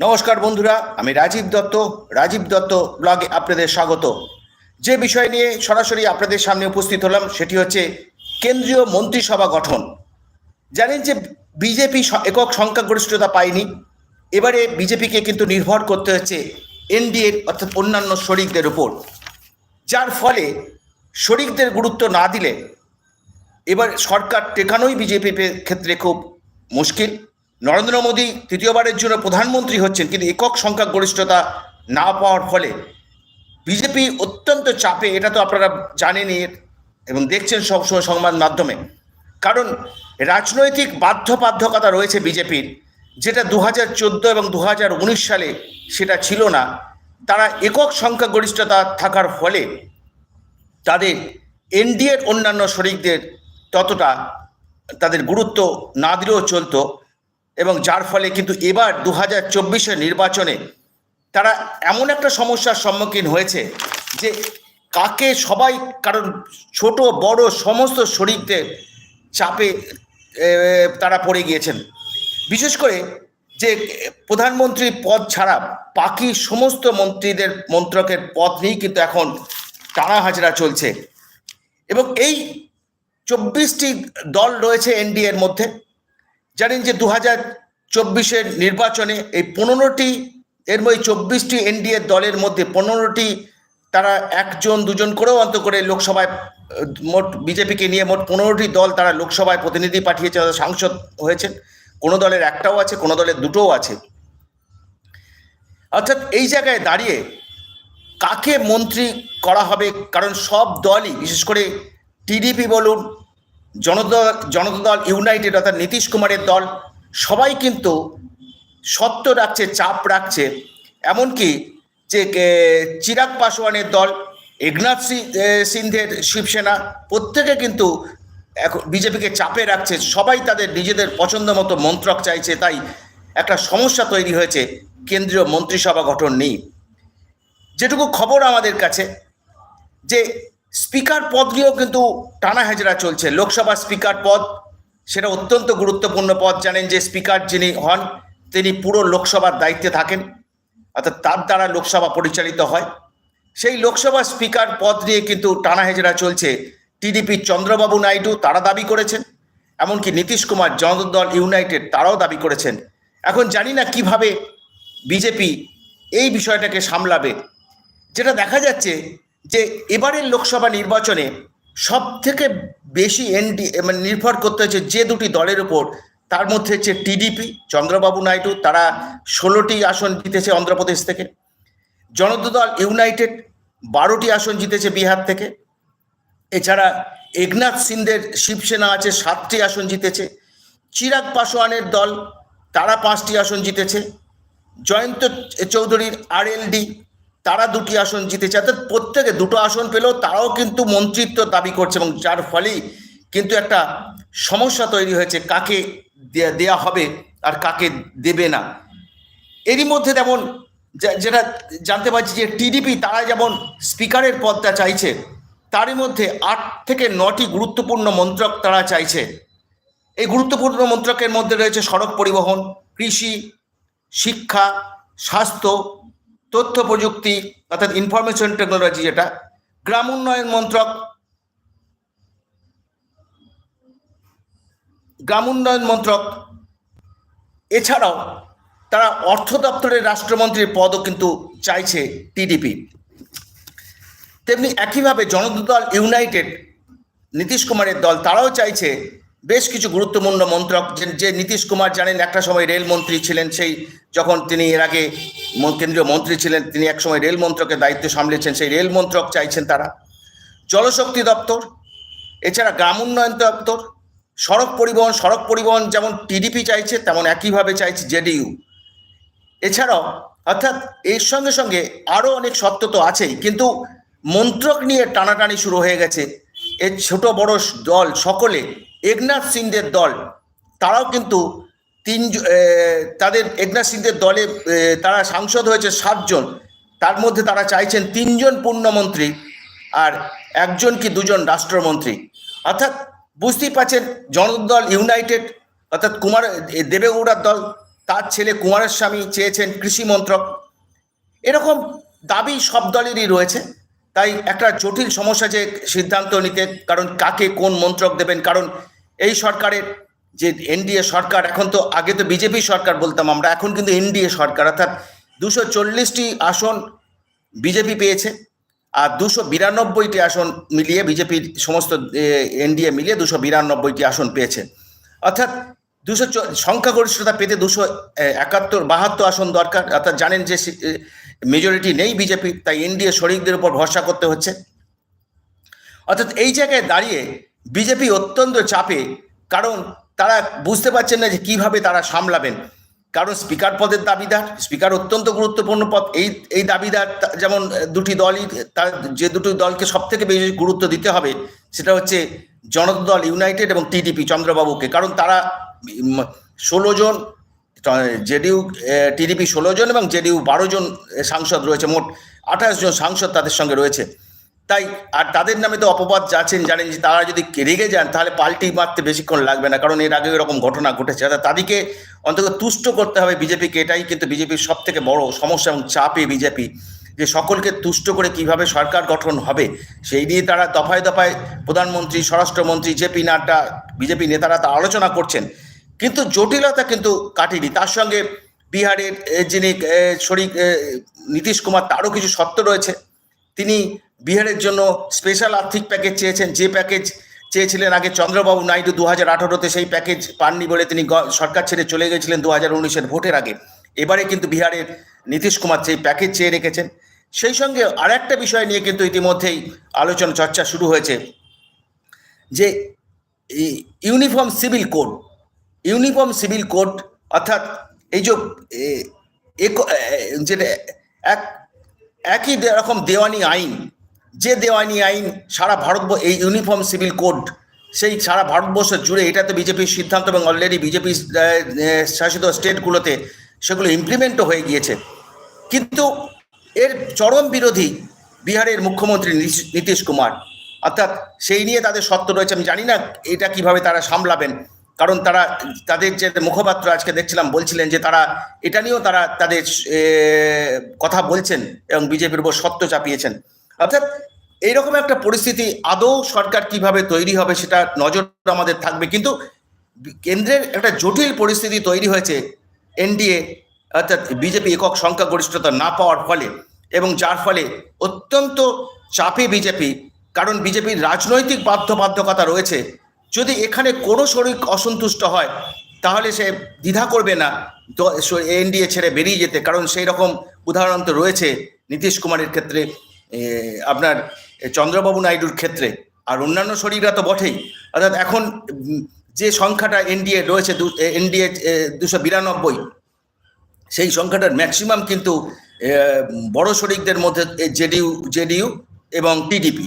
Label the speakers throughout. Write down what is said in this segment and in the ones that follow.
Speaker 1: নমস্কার বন্ধুরা, আমি রাজীব দত্ত রাজীব দত্ত ব্লগে আপনাদের স্বাগত। যে বিষয় নিয়ে সরাসরি আপনাদের সামনে উপস্থিত হলাম, সেটি হচ্ছে কেন্দ্রীয় মন্ত্রিসভা গঠন। জানেন যে বিজেপি একক সংখ্যাগরিষ্ঠতা পায়নি, এবারে বিজেপিকে কিন্তু নির্ভর করতে হচ্ছে এনডিএর অর্থাৎ অন্যান্য শরিকদের উপর। যার ফলে শরিকদের গুরুত্ব না দিলে এবার সরকার টেকানোই বিজেপির ক্ষেত্রে খুব মুশকিল। নরেন্দ্র মোদী তৃতীয়বারের জন্য প্রধানমন্ত্রী হচ্ছেন, কিন্তু একক সংখ্যা গরিষ্ঠতা না পাওয়ার ফলে বিজেপি অত্যন্ত চাপে, এটা তো আপনারা জানেনই এবং দেখছেন সবসময় সংবাদ মাধ্যমে। কারণ রাজনৈতিক বাধ্যবাধকতা রয়েছে বিজেপির, যেটা দু হাজার চোদ্দ এবং দু হাজার উনিশ সালে সেটা ছিল না। তারা একক সংখ্যাগরিষ্ঠতা থাকার ফলে তাদের এনডিএর অন্যান্য শরিকদের ততটা তাদের গুরুত্ব না দিলেও চলতো। এবং যার ফলে কিন্তু এবার দু হাজার চব্বিশের নির্বাচনে তারা এমন একটা সমস্যার সম্মুখীন হয়েছে যে কাকে সবাই, কারণ ছোট, বড় সমস্ত শরীরদের চাপে তারা পড়ে গিয়েছেন। বিশেষ করে যে প্রধানমন্ত্রী পদ ছাড়া বাকি সমস্ত মন্ত্রীদের মন্ত্রকের পদ নিয়েই কিন্তু এখন টানা হাজরা চলছে। এবং এই চব্বিশটি দল রয়েছে এনডিএর মধ্যে। জানেন যে দু হাজার চব্বিশের নির্বাচনে এই পনেরোটি, এর মধ্যে চব্বিশটি এনডিএ দলের মধ্যে পনেরোটি তারা একজন, দুজন করেও অন্ত করে লোকসভায় মোট বিজেপিকে নিয়ে মোট পনেরোটি দল তারা লোকসভায় প্রতিনিধি পাঠিয়েছে সাংসদ হয়েছেন। কোনো দলের একটাও আছে, কোনো দলের দুটোও আছে। অর্থাৎ এই জায়গায় দাঁড়িয়ে কাকে মন্ত্রী করা হবে? কারণ সব দলই, বিশেষ করে টিডিপি বলুন জনতা জনতা দল ইউনাইটেড অর্থাৎ নীতিশ কুমারের দল, সবাই কিন্তু সত্য রাখছে, চাপ রাখছে। এমনকি যে চিরাগ পাসওয়ানের দল, একনাথ সিন্ধের শিবসেনা, প্রত্যেকে কিন্তু এখন বিজেপিকে চাপে রাখছে। সবাই তাদের নিজেদের পছন্দ মতো মন্ত্রক চাইছে, তাই একটা সমস্যা তৈরি হয়েছে, কেন্দ্রীয় মন্ত্রিসভা গঠন নেই যেটুকু খবর আমাদের কাছে, যে স্পিকার পদ নিয়েও কিন্তু টানা হেজরা চলছে। লোকসভা স্পিকার পদ, সেটা অত্যন্ত গুরুত্বপূর্ণ পদ। জানেন যে স্পিকার যিনি হন, তিনি পুরো লোকসভার দায়িত্বে থাকেন, অর্থাৎ তার দ্বারা লোকসভা পরিচালিত হয়। সেই লোকসভা স্পিকার পদ নিয়ে কিন্তু টানা হেজরা চলছে টিডিপি চন্দ্রবাবু নাইডু, তারা দাবি করেছেন। এমনকি নীতিশ কুমার জনতা দল ইউনাইটেড, তারাও দাবি করেছেন। এখন জানি না কীভাবে বিজেপি এই বিষয়টাকে সামলাবে। যেটা দেখা যাচ্ছে যে এবারের লোকসভা নির্বাচনে সব থেকে বেশি এনডি মানে নির্ভর করতে হচ্ছে যে দুটি দলের উপর, তার মধ্যে হচ্ছে টিডিপি, চন্দ্রবাবু নাইডু, তারা ষোলোটি আসন জিতেছে অন্ধ্রপ্রদেশ থেকে। জনতা দল ইউনাইটেড, বারোটি আসন জিতেছে বিহার থেকে। এছাড়া একনাথ সিন্ধের শিবসেনা আছে, সাতটি আসন জিতেছে। চিরাগ পাসোয়ানের দল, তারা পাঁচটি আসন জিতেছে। জয়ন্ত চৌধুরীর আরএলডি তারা দুটি আসন জিতেছে, অর্থাৎ প্রত্যেকে দুটো আসন পেলেও তারাও কিন্তু মন্ত্রিত্ব দাবি করছে এবং যার ফলেই কিন্তু একটা সমস্যা তৈরি হয়েছে, কাকে দেয়া হবে আর কাকে দেবে না। এরই মধ্যে যেমন যেটা জানতে পারছি যে টিডিপি তারা যেমন স্পিকারের পদটা চাইছে, তারই মধ্যে আট থেকে নটি গুরুত্বপূর্ণ মন্ত্রক তারা চাইছে। এই গুরুত্বপূর্ণ মন্ত্রকের মধ্যে রয়েছে সড়ক পরিবহন, কৃষি, শিক্ষা, স্বাস্থ্য তথ্য প্রযুক্তি অর্থাৎ ইনফরমেশন টেকনোলজি যেটা, গ্রাম উন্নয়ন মন্ত্রক, গ্রাম উন্নয়ন মন্ত্রক, এছাড়াও তারা অর্থ দপ্তরের রাষ্ট্রমন্ত্রীর পদও কিন্তু চাইছে টিডিপি তেমনি একইভাবে জনতা দল ইউনাইটেড, নীতিশ কুমারের দল, তারাও চাইছে বেশ কিছু গুরুত্বপূর্ণ মন্ত্রক যে- নীতিশ কুমার জানেন, একটা সময় রেলমন্ত্রী ছিলেন সেই, যখন তিনি এর আগে কেন্দ্রীয় মন্ত্রী ছিলেন, তিনি একসময় রেল মন্ত্রকের দায়িত্ব সামলেছেন, সেই রেল মন্ত্রক চাইছেন তারা। জলশক্তি দপ্তর, এছাড়া গ্রাম উন্নয়ন দপ্তর, সড়ক পরিবহন সড়ক পরিবহন যেমন টিডিপি চাইছে, তেমন একইভাবে চাইছে জেডিইউ। এছাড়াও, অর্থাৎ এর সঙ্গে সঙ্গে আরও অনেক সত্য তো আছেই, কিন্তু মন্ত্রক নিয়ে টানাটানি শুরু হয়ে গেছে। এর ছোট বড় দল সকলে একনাথ সিংদের দল, তারাও কিন্তু তিন তাদের একনাথ সিংদের দলে তারা সাংসদ হয়েছে সাতজন। তার মধ্যে তারা চাইছেন তিনজন পূর্ণমন্ত্রী আর একজন কি দুজন রাষ্ট্রমন্ত্রী। অর্থাৎ বুঝতেই পারছেন জনতা দল ইউনাইটেড, অর্থাৎ কুমার দেবেগৌড়ার দল, তার ছেলে কুমারের স্বামী চেয়েছেন কৃষি মন্ত্রক। এরকম দাবি সব দলেরই রয়েছে। তাই একটা জটিল সমস্যা যে সিদ্ধান্ত নিতে, কারণ কাকে কোন মন্ত্রক দেবেন, কারণ এই সরকারের যে এনডিএ সরকার, এখন তো আগে তো বিজেপি সরকার বলতাম আমরা, এখন কিন্তু এনডিএ সরকার, অর্থাৎ দুশো চল্লিশটি আসন বিজেপি পেয়েছে আর দুশো বিরানব্বইটি আসন মিলিয়ে বিজেপির সমস্ত এনডিএ মিলিয়ে দুশো বিরানব্বইটি আসন পেয়েছে। অর্থাৎ দুশো সংখ্যাগরিষ্ঠতা পেতে দুশো একাত্তর, বাহাত্তর আসন দরকার, অর্থাৎ জানেন যে মেজরিটি নেই বিজেপি, তাই এনডিএ শরিকদের উপর ভরসা করতে হচ্ছে। অর্থাৎ এই জায়গায় দাঁড়িয়ে বিজেপি অত্যন্ত চাপে, কারণ তারা বুঝতে পারছেন না যে কীভাবে তারা সামলাবেন। কারণ স্পিকার পদের দাবিদার, স্পিকার অত্যন্ত গুরুত্বপূর্ণ পদ, এই এই দাবিদার যেমন দুটি দলই তার, যে দুটি দলকে সব থেকে বেশি গুরুত্ব দিতে হবে, সেটা হচ্ছে জনতা দল ইউনাইটেড এবং টিডিপি, চন্দ্রবাবুকে। কারণ তারা ষোলো জন জেডিইউ টিডিপি ষোলো জন এবং জেডিউ বারো জন সাংসদ রয়েছে, মোট আঠাশ জন সাংসদ তাদের সঙ্গে রয়েছে। তাই আর তাদের নামে তো অপবাদ যাচ্ছেন, জানেন যে তারা যদি রেগে যান তাহলে পাল্টি মারতে বেশিক্ষণ লাগবে না, কারণ এর আগে এরকম ঘটনা ঘটেছে। অর্থাৎ তাদেরকে অন্তত তুষ্ট করতে হবে বিজেপিকে, এটাই কিন্তু বিজেপির সব থেকে বড় সমস্যা এবং চাপে বিজেপি, যে সকলকে তুষ্ট করে কীভাবে সরকার গঠন হবে, সেই নিয়ে তারা দফায় দফায় প্রধানমন্ত্রী, স্বরাষ্ট্রমন্ত্রী, জেপি নাড্ডা, বিজেপি নেতারা তা আলোচনা করছেন। কিন্তু জটিলতা কিন্তু কাটেনি, তার সঙ্গে বিহারের যিনি শরিক নীতিশ কুমার, তারও কিছু সত্য রয়েছে। তিনি বিহারের জন্য স্পেশাল আর্থিক প্যাকেজ চেয়েছেন। যে প্যাকেজ চেয়েছিলেন আগে চন্দ্রবাবু নাইডু দু হাজার আঠারোতে সেই প্যাকেজ পাননি বলে তিনি সরকার ছেড়ে চলে গেছিলেন দু হাজার উনিশের ভোটের আগে। এবারে কিন্তু বিহারের নীতিশ কুমার সেই প্যাকেজ চেয়ে রেখেছেন, সেই সঙ্গে আর একটা বিষয় নিয়ে কিন্তু ইতিমধ্যেই আলোচনা চর্চা শুরু হয়েছে। যে uniform civil code, uniform civil code অর্থাৎ এই যে যেটা এক, একই রকম দেওয়ানি আইন যে দেওয়ানি আইন সারা ভারত এই ইউনিফর্ম সিভিল কোড, সেই সারা ভারতবর্ষ জুড়ে এটা তো বিজেপির সিদ্ধান্ত এবং অলরেডি বিজেপি শাসিত স্টেটগুলোতে সেগুলো ইমপ্লিমেন্টও হয়ে গিয়েছে। কিন্তু এর চরম বিরোধী বিহারের মুখ্যমন্ত্রী নীতিশ কুমার, অর্থাৎ সেই নিয়ে তাদের সত্য রয়েছে, আমি জানি না এটা কীভাবে তারা সামলাবেন, কারণ তারা, তাদের যে মুখপাত্র আজকে দেখছিলাম বলছিলেন যে তারা, এটা নিয়েও তারা তাদের কথা বলছেন এবং বিজেপির উপর সত্য চাপিয়েছেন। অর্থাৎ এইরকম একটা পরিস্থিতি, আদৌ সরকার কীভাবে তৈরি হবে সেটা নজর আমাদের থাকবে। কিন্তু কেন্দ্রের একটা জটিল পরিস্থিতি তৈরি হয়েছে এনডিএ, অর্থাৎ বিজেপি একক সংখ্যাগরিষ্ঠতা না পাওয়ার ফলে এবং যার ফলে অত্যন্ত চাপে বিজেপি, কারণ বিজেপির রাজনৈতিক বাধ্যবাধ্যকতা রয়েছে। যদি এখানে কোনো শরিক অসন্তুষ্ট হয়, তাহলে সে দ্বিধা করবে না এনডিএ ছেড়ে বেরিয়ে যেতে, কারণ সেই রকম উদাহরণ তো রয়েছে নীতিশ কুমারের ক্ষেত্রে। আপনার চন্দ্রবাবু নাইডুর ক্ষেত্রে। আর অন্যান্য শরীররা তো বটেই। অর্থাৎ এখন যে সংখ্যাটা এনডিএ রয়েছে এনডিএ দুশো বিরানব্বই, সেই সংখ্যাটার ম্যাক্সিমাম কিন্তু বড় শরিকদের মধ্যে জেডিইউ জেডিইউ এবং টিডিপি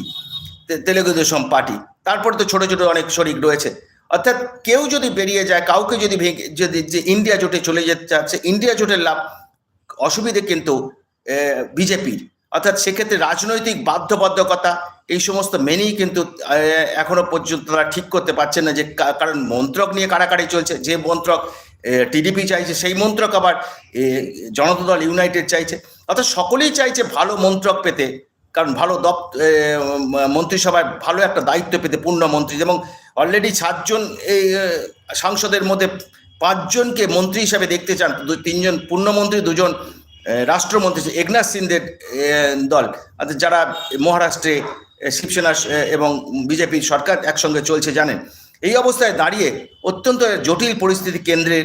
Speaker 1: তেলেগু দেশম পার্টি। তারপর তো ছোট ছোট অনেক শরিক রয়েছে। অর্থাৎ কেউ যদি বেরিয়ে যায়, কাউকে যদি ভেঙে, যদি যে ইন্ডিয়া জোটে চলে যেতে চাচ্ছে, ইন্ডিয়া জোটের লাভ অসুবিধে কিন্তু বিজেপির। অর্থাৎ সেক্ষেত্রে রাজনৈতিক বাধ্যবাধকতা, এই সমস্ত মেনেই কিন্তু এখনও পর্যন্ত তারা ঠিক করতে পারছে না যে কারণ মন্ত্রক নিয়ে কারাকারি চলছে, যে মন্ত্রক টিডিপি চাইছে সেই মন্ত্রক আবার জনতা দল ইউনাইটেড চাইছে। অর্থাৎ সকলেই চাইছে ভালো মন্ত্রক পেতে, কারণ ভালো দপ মন্ত্রিসভায় ভালো একটা দায়িত্ব পেতে পূর্ণ মন্ত্রী। এবং অলরেডি সাতজন এই সাংসদের মধ্যে পাঁচজনকে মন্ত্রী হিসাবে দেখতে চান তিনজন পূর্ণমন্ত্রী দুজন রাষ্ট্রমন্ত্রী একনাথ সিন্ধের দল অর্থাৎ যারা মহারাষ্ট্রে শিবসেনা এবং বিজেপির সরকার একসঙ্গে চলছে, জানেন? এই অবস্থায় দাঁড়িয়ে অত্যন্ত জটিল পরিস্থিতি কেন্দ্রে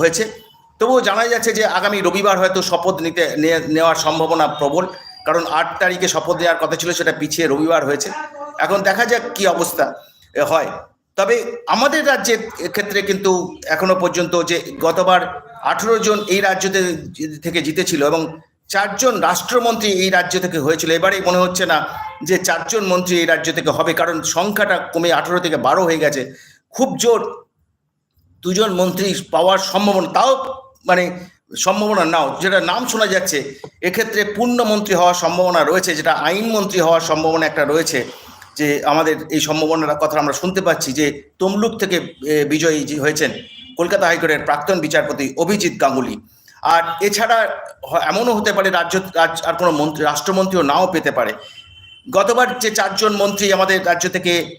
Speaker 1: হয়েছে। তবুও জানা যাচ্ছে যে, আগামী রবিবার হয়তো শপথ নিতে নেওয়ার সম্ভাবনা প্রবল, কারণ আট তারিখে শপথ নেওয়ার কথা ছিল, সেটা পিছিয়ে রবিবার হয়েছে। এখন দেখা যাক কি অবস্থা হয়। তবে আমাদের রাজ্যের ক্ষেত্রে কিন্তু এখনও পর্যন্ত যে গতবার আঠেরো জন এই রাজ্য থেকে জিতেছিল এবং চারজন রাষ্ট্রমন্ত্রী এই রাজ্য থেকে হয়েছিল। এবারে মনে হচ্ছে না যে চারজন মন্ত্রী এই রাজ্য থেকে হবে, কারণ সংখ্যাটা কমে আঠেরো থেকে বারো হয়ে গেছে। খুব জোর দুজন মন্ত্রী পাওয়ার সম্ভাবনা, তাও মানে সম্ভাবনা নাও, যেটা নাম শোনা যাচ্ছে, এক্ষেত্রে পূর্ণমন্ত্রী হওয়ার সম্ভাবনা রয়েছে, যেটা আইনমন্ত্রী হওয়ার সম্ভাবনা একটা রয়েছে, যে আমাদের এই সম্ভাবনার কথা আমরা শুনতে পাচ্ছি যে তমলুক থেকে বিজয়ী হয়েছেন। কলকাতা হাইকোর্টের প্রাক্তন বিচারপতি অভিজিৎ গাঙ্গুলি। আর এছাড়া এমনও হতে পারে রাজ্য রাজ- আর কোনো মন্ত্রী, রাষ্ট্রমন্ত্রীও নাও পেতে পারে। গতবার যে চারজন মন্ত্রী আমাদের রাজ্য থেকে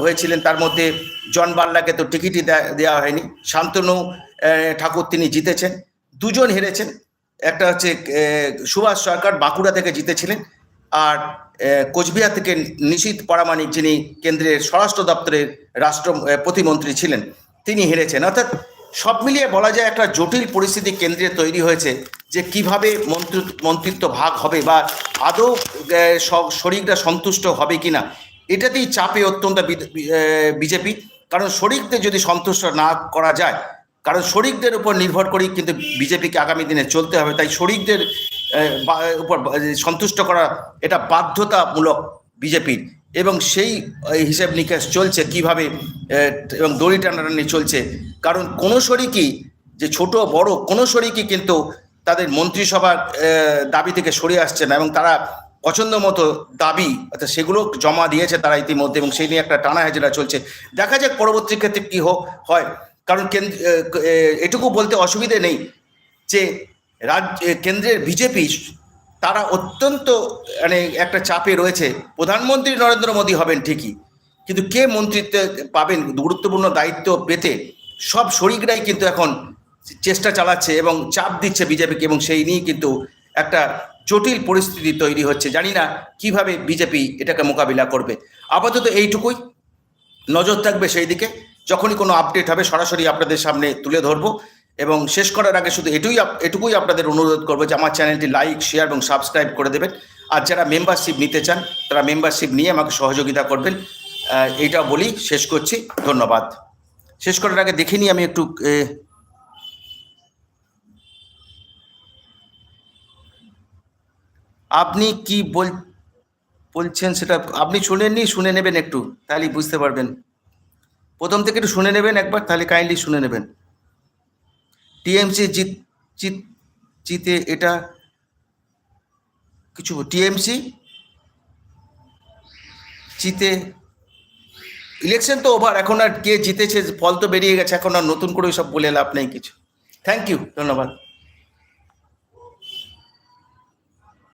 Speaker 1: হয়েছিলেন, তার মধ্যে জন বাল্লাকে তো টিকিটই দেওয়া হয়নি। শান্তনু ঠাকুর তিনি জিতেছেন। দুজন হেরেছেন। একটা হচ্ছে সুভাষ সরকার বাঁকুড়া থেকে জিতেছিলেন। আর কোচবিহার থেকে নিশীত পরামানিক যিনি কেন্দ্রের স্বরাষ্ট্র দপ্তরের রাষ্ট্র প্রতিমন্ত্রী ছিলেন। তিনি হেরেছেন। অর্থাৎ সব মিলিয়ে বলা যায় একটা জটিল পরিস্থিতি কেন্দ্রে তৈরি হয়েছে যে কীভাবে মন্ত্রী মন্ত্রিত্ব ভাগ হবে বা আদৌ শরিকরা সন্তুষ্ট হবে কিনা। এটাতেই চাপে অত্যন্ত বিজেপি। কারণ শরিকদের যদি সন্তুষ্ট না করা যায়, কারণ শরিকদের উপর নির্ভর করেই কিন্তু বিজেপিকে আগামী দিনে চলতে হবে। তাই শরিকদের উপর সন্তুষ্ট করা এটা বাধ্যতামূলক বিজেপির এবং সেই হিসেব নিকেশ চলছে কীভাবে এবং দড়ি টানাটানি চলছে। কারণ কোনো শরিকই যে ছোট বড়, কোনো শরিকই কিন্তু তাদের মন্ত্রিসভার দাবি থেকে সরে আসছে না এবং তারা পছন্দ মতো দাবি, অর্থাৎ সেগুলো জমা দিয়েছে তারা ইতিমধ্যে এবং সেই নিয়ে একটা টানা হেজরা চলছে। দেখা যাক পরবর্তী ক্ষেত্রে কী হোক হয়। কারণ এটুকু বলতে অসুবিধে নেই যে রাজ্য কেন্দ্রের বিজেপি তারা অত্যন্ত মানে একটা চাপে রয়েছে। প্রধানমন্ত্রী নরেন্দ্র মোদী হবেন ঠিকই, কিন্তু কে মন্ত্রিত্ব পাবেন? গুরুত্বপূর্ণ দায়িত্ব পেতে সব শরিকরাই কিন্তু এখন চেষ্টা চালাচ্ছে এবং চাপ দিচ্ছে বিজেপিকে এবং সেই নিয়েই কিন্তু একটা জটিল পরিস্থিতি তৈরি হচ্ছে। জানি না কীভাবে বিজেপি এটাকে মোকাবিলা করবে। আপাতত এইটুকুই। নজর থাকবে সেই দিকে। যখনই কোনো আপডেট হবে, সরাসরি আপনাদের সামনে তুলে ধরবো। এবং শেষ করার আগে শুধু এটুই এটুকুই আপনাদের অনুরোধ করব যে আমার চ্যানেলটি লাইক, শেয়ার এবং সাবস্ক্রাইব করে দেবেন। আর যারা মেম্বারশিপ নিতে চান, তারা মেম্বারশিপ নিয়ে আমাকে সহযোগিতা করবেন। এইটা বলি, শেষ করছি। ধন্যবাদ। শেষ করার আগে দেখে নিই আমি একটু আপনি কি বল, বলছেন সেটা আপনি শুনেননি, শুনে নেবেন একটু তাহলে বুঝতে পারবেন। প্রথম থেকে একটু শুনে নেবেন একবার, তাহলে কাইন্ডলি শুনে নেবেন। টিএমসি জিত জিত, জিতে এটা কিছু টিএমসি জিতে ইলেকশন তো ওভার এখন আর কে জিতেছে, ফল তো বেরিয়ে গেছে, এখন আর নতুন করে সব বলে লাভ নেই কিছু। থ্যাংক ইউ ধন্যবাদ।